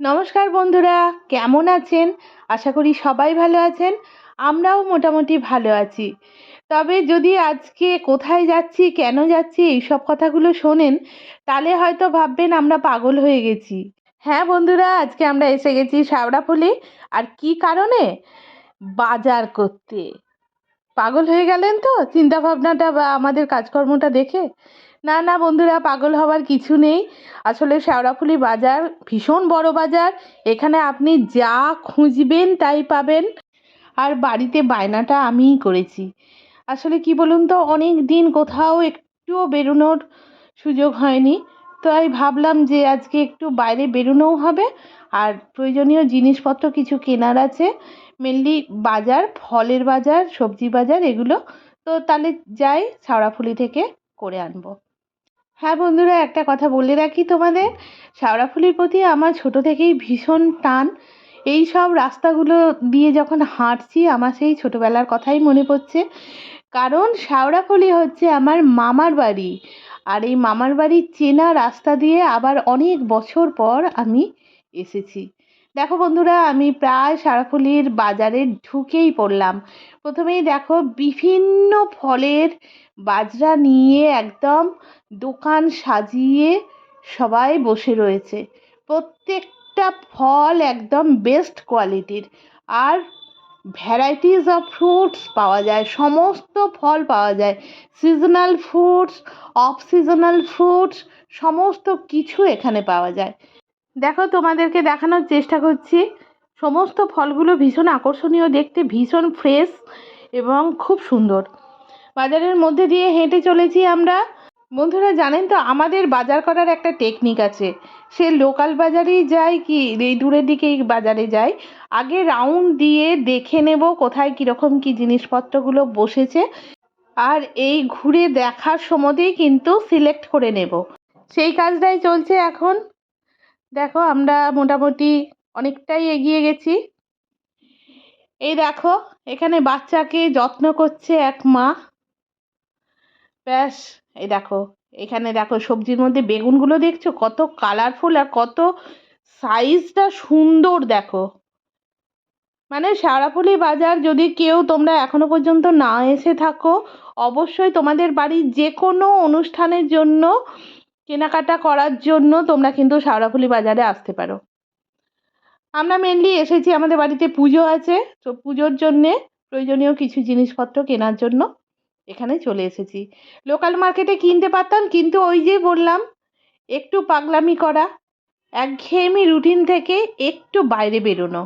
নমস্কার বন্ধুরা, কেমন আছেন? আশা করি সবাই ভালো আছেন, আমরাও মোটামুটি ভালো আছি। তবে যদি আজকে কোথায় যাচ্ছি, কেন যাচ্ছি এইসব কথাগুলো শোনেন, তাহলে হয়তো ভাববেন আমরা পাগল হয়ে গেছি। হ্যাঁ বন্ধুরা, আজকে আমরা এসে গেছি শাওড়াফুলি, আর কি কারণে? বাজার করতে। পাগল হয়ে গেলেন তো চিন্তা ভাবনাটা বা আমাদের কাজকর্মটা দেখে? না না বন্ধুরা, পাগল হওয়ার কিছু নেই। আসলে শেওড়াফুলি বাজার ভীষণ বড় বাজার। এখানে আপনি যা খুঁজবেন তাই পাবেন। আর বাড়িতে বায়নাটা আমিই করেছি। আসলে কি বলুন তো, অনেক দিন কোথাও একটুও বেরোনোর সুযোগ হয়নি। তাই ভাবলাম যে আজকে একটু বাইরে বেরোনোও হবে। আর প্রয়োজনীয় জিনিসপত্র কিছু কেনার আছে। মেনলি বাজার, ফলের বাজার, সবজি বাজার, এগুলো। তো তাহলে যাই ছাওড়াফুলি থেকে করে আনব। হ্যাঁ বন্ধুরা, একটা কথা বলে রাখি তোমাদের। শেওড়াফুলির প্রতি আমার ছোট থেকেই ভীষণ টান। এই সব রাস্তাগুলো দিয়ে যখন হাঁটছি, আমার সেই ছোটোবেলার কথাই মনে পড়ছে। কারণ শেওড়াফুলি হচ্ছে আমার মামার বাড়ি। আর এই মামার বাড়ির চেনা রাস্তা দিয়ে আবার অনেক বছর পর আমি এসেছি। দেখো বন্ধুরা, আমি প্রায় শেওড়াফুলির বাজারে ঢুকেই পড়লাম। প্রথমেই দেখো বিভিন্ন ফলের বাজরা নিয়ে একদম দোকান সাজিয়ে সবাই বসে রয়েছে। প্রত্যেকটা ফল একদম বেস্ট কোয়ালিটির আর ভ্যারাইটিস অফ ফ্রুটস পাওয়া যায়, সমস্ত ফল পাওয়া যায়। Seasonal fruits of seasonal fruits সমস্ত কিছু এখানে পাওয়া যায়। দেখো, তোমাদেরকে দেখানোর চেষ্টা করছি। সমস্ত ফলগুলো ভীষণ আকর্ষণীয়, দেখতে ভীষণ ফ্রেশ এবং খুব সুন্দর। বাজারের মধ্যে দিয়ে হেঁটে চলেছি আমরা। বন্ধুরা, জানেন তো, আমাদের বাজার করার একটা টেকনিক আছে। সে লোকাল বাজারেই যায় কি, এই দূরের দিকেই বাজারে যায় আগে রাউন্ড দিয়ে দেখে নেব কোথায় কীরকম কী জিনিসপত্রগুলো বসেছে। আর এই ঘুরে দেখার সময়তেই কিন্তু সিলেক্ট করে নেব। সেই কাজটাই চলছে এখন। দেখো আমরা মোটামুটি অনেকটাই এগিয়ে গেছি। এই দেখো, এখানে বাচ্চাকে যত্ন করছে এক মা। ব্যাস, এই দেখো, এখানে দেখো সবজির মধ্যে বেগুনগুলো দেখছ? কত কালারফুল আর কত সাইজটা সুন্দর দেখো। মানে সারাফুলি বাজার, যদি কেউ তোমরা এখনও পর্যন্ত না এসে থাকো, অবশ্যই তোমাদের বাড়ির যে কোনো অনুষ্ঠানের জন্য কেনাকাটা করার জন্য তোমরা কিন্তু সারাফুলি বাজারে আসতে পারো। আমরা মেনলি এসেছি, আমাদের বাড়িতে পুজো আছে, তো পুজোর জন্যে প্রয়োজনীয় কিছু জিনিসপত্র কেনার জন্য এখানে চলে এসেছি। লোকাল মার্কেটে কিনতে পারতাম, কিন্তু ওই যে বললাম, একটু পাগলামি করা, একঘেয়েমি রুটিন থেকে একটু বাইরে বেরোনো।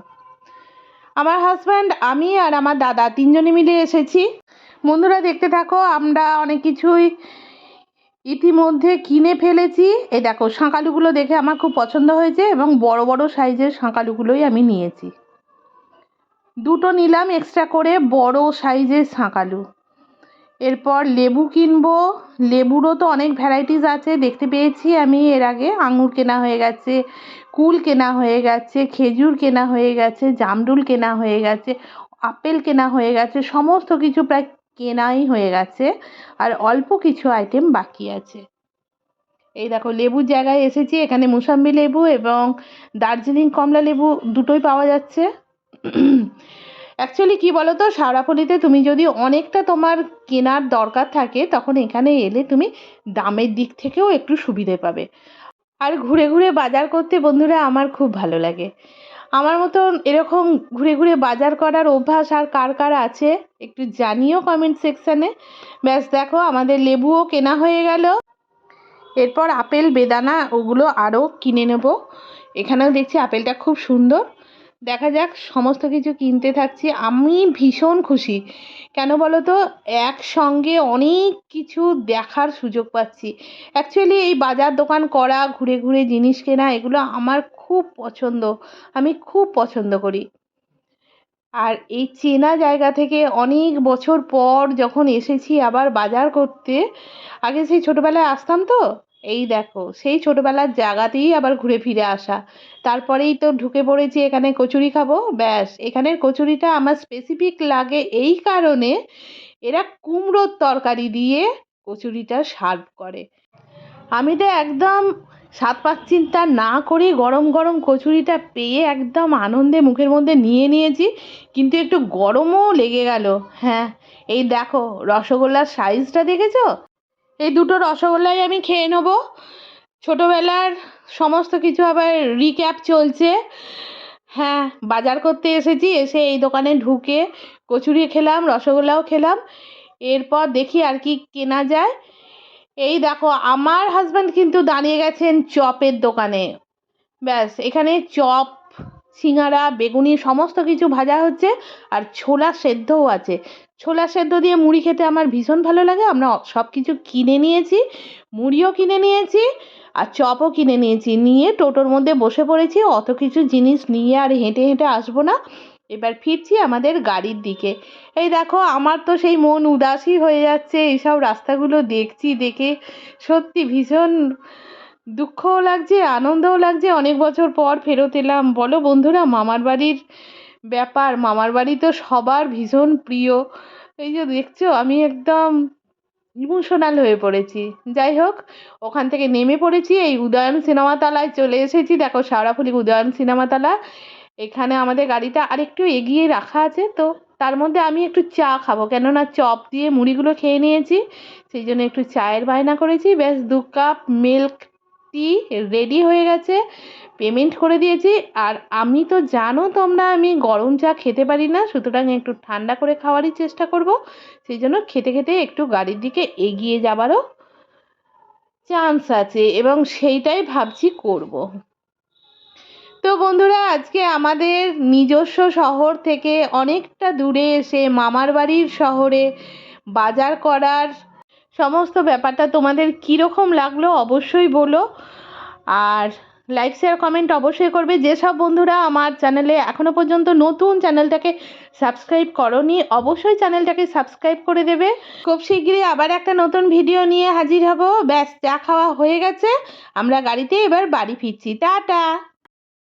আমার হাজব্যান্ড আমি আর আমার দাদা তিনজনে মিলে এসেছি। বন্ধুরা দেখতে থাকো, আমরা অনেক কিছুই ইতিমধ্যে কিনে ফেলেছি। এই দেখো, শাঁকালুগুলো দেখে আমার খুব পছন্দ হয়েছে এবং বড় বড় সাইজের শাঁকালুগুলোই আমি নিয়েছি। দুটো নিলাম এক্সট্রা করে বড় সাইজের শাঁকালু। এরপর লেবু কিনবো। লেবুরও তো অনেক ভ্যারাইটিস আছে, দেখতে পেয়েছি আমি এর আগে। আঙুর কেনা হয়ে গেছে, কুল কেনা হয়ে গেছে, খেজুর কেনা হয়ে গেছে, জামরুল কেনা হয়ে গেছে, আপেল কেনা হয়ে গেছে, সমস্ত কিছু প্রায় কেনাই হয়ে গেছে। আর অল্প কিছু আইটেম বাকি আছে। এই দেখো, লেবুর জায়গায় এসেছি। এখানে মুসাম্বি লেবু এবং দার্জিলিং কমলা লেবু দুটোই পাওয়া যাচ্ছে। অ্যাকচুয়ালি কী বলো তো সারাফলিতে তুমি যদি অনেকটা তোমার কেনার দরকার থাকে, তখন এখানে এলে তুমি দামের দিক থেকেও একটু সুবিধে পাবে। আর ঘুরে ঘুরে বাজার করতে বন্ধুরা, আমার খুব ভালো লাগে। আমার মতন এরকম ঘুরে ঘুরে বাজার করার অভ্যাস আর কার কার আছে একটু জানিও কমেন্ট সেকশানে ব্যাস দেখো, আমাদের লেবুও কেনা হয়ে গেল। এরপর আপেল, বেদানা ওগুলো আরও কিনে নেব। এখানেও দেখছি আপেলটা খুব সুন্দর। দেখা যাক, সমস্ত কিছু কিনতে থাকছি। আমি ভীষণ খুশি। কেন বলো তো একসঙ্গে অনেক কিছু দেখার সুযোগ পাচ্ছি। অ্যাকচুয়ালি এই বাজার দোকান করা, ঘুরে ঘুরে জিনিস কেনা, এগুলো আমার খুব পছন্দ। আমি খুব পছন্দ করি। আর এই চেনা জায়গা থেকে অনেক বছর পর যখন এসেছি আবার বাজার করতে, আগে সেই ছোটোবেলায় আসতাম তো? এই দেখো, সেই ছোটোবেলার জায়গাতেই আবার ঘুরে ফিরে আসা। তারপরেই তো ঢুকে পড়েছি এখানে কচুরি খাব, ব্যাস। এখানের কচুরিটা আমার স্পেসিফিক লাগে এই কারণে এরা কুমড়োর তরকারি দিয়ে কচুরিটা সার্ভ করে। আমি তো একদম স্বাদ চিন্তা না করে গরম গরম কচুরিটা পেয়ে একদম আনন্দে মুখের মধ্যে নিয়ে নিয়েছি, কিন্তু একটু গরমও লেগে গেল। হ্যাঁ এই দেখো, রসগোল্লার সাইজটা দেখেছ? এই দুটো রসগোল্লাই আমি খেয়ে নেব। ছোটোবেলার সমস্ত কিছু আবার রিক্যাপ চলছে। হ্যাঁ বাজার করতে এসেছি, এসে এই দোকানে ঢুকে কচুরি খেলাম, রসগোল্লাও খেলাম। এরপর দেখি আর কি কেনা যায়। এই দেখো, আমার হাজব্যান্ড কিন্তু দাঁড়িয়ে গেছেন চপের দোকানে। ব্যাস, এখানে চপ সিঙ্গারা বেগুনি, সমস্ত কিছু ভাজা হচ্ছে আর ছোলা সেদ্ধও আছে। ছোলা সেদ্ধ দিয়ে মুড়ি খেতে আমার ভীষণ ভালো লাগে। আমরা সব কিছু কিনে নিয়েছি, মুড়িও কিনে নিয়েছি আর চপও কিনে নিয়েছি। নিয়ে টোটোর মধ্যে বসে পড়েছি, অত কিছু জিনিস নিয়ে আর হেঁটে হেঁটে আসব না। এবার ফিরছি আমাদের গাড়ির দিকে। এই দেখো, আমার তো সেই মন উদাসই হয়ে যাচ্ছে। এইসব রাস্তাগুলো দেখছি দেখে সত্যি ভীষণ দুঃখও লাগছে, আনন্দও লাগছে। অনেক বছর পর ফেরত এলাম। বলো বন্ধুরা, মামার বাড়ির ব্যাপার। মামার বাড়ি তো সবার ভীষণ প্রিয়। এই যে দেখছ, আমি একদম ইমোশনাল হয়ে পড়েছি। যাই হোক, ওখান থেকে নেমে পড়েছি। এই উদয়ন সিনেমা তলায় চলে এসেছি। দেখো শাওড়াফুলি উদয়ন সিনেমা তলা। এখানে আমাদের গাড়িটা আরেকটু এগিয়ে রাখা আছে। তো তার মধ্যে আমি একটু চা খাব। কেননা চপ দিয়ে মুড়িগুলো খেয়ে নিয়েছি। সেই জন্য একটু চায়ের বায়না করেছি। ব্যাস, দু কাপ মিল্ক টি রেডি হয়ে গেছে পেমেন্ট করে দিয়েছি। আর আমি তো জানো তোমরা, আমি গরম চা খেতে পারি না, সুতরাং একটু ঠান্ডা করে খাওয়ারই চেষ্টা করব। সেই জন্য খেতে খেতে একটু গাড়ির দিকে এগিয়ে যাবারও চান্স আছে এবং সেইটাই ভাবছি করব। তো বন্ধুরা, আজকে আমাদের নিজস্ব শহর থেকে অনেকটা দূরে এসে মামার বাড়ির শহরে বাজার করার সমস্ত ব্যাপারটা তোমাদের কীরকম লাগল অবশ্যই বলো। আর লাইক শেয়ার কমেন্ট অবশ্যই করবে। যেসব বন্ধুরা আমার চ্যানেলে এখনও পর্যন্ত নতুন চ্যানেলটাকে সাবস্ক্রাইব করনি, অবশ্যই চ্যানেলটাকে সাবস্ক্রাইব করে দেবে। খুব শীঘ্রই আবার একটা নতুন ভিডিও নিয়ে হাজির হব। ব্যাস, চা খাওয়া হয়ে গেছে। আমরা গাড়িতে এবার বাড়ি ফিরছি। টাটা!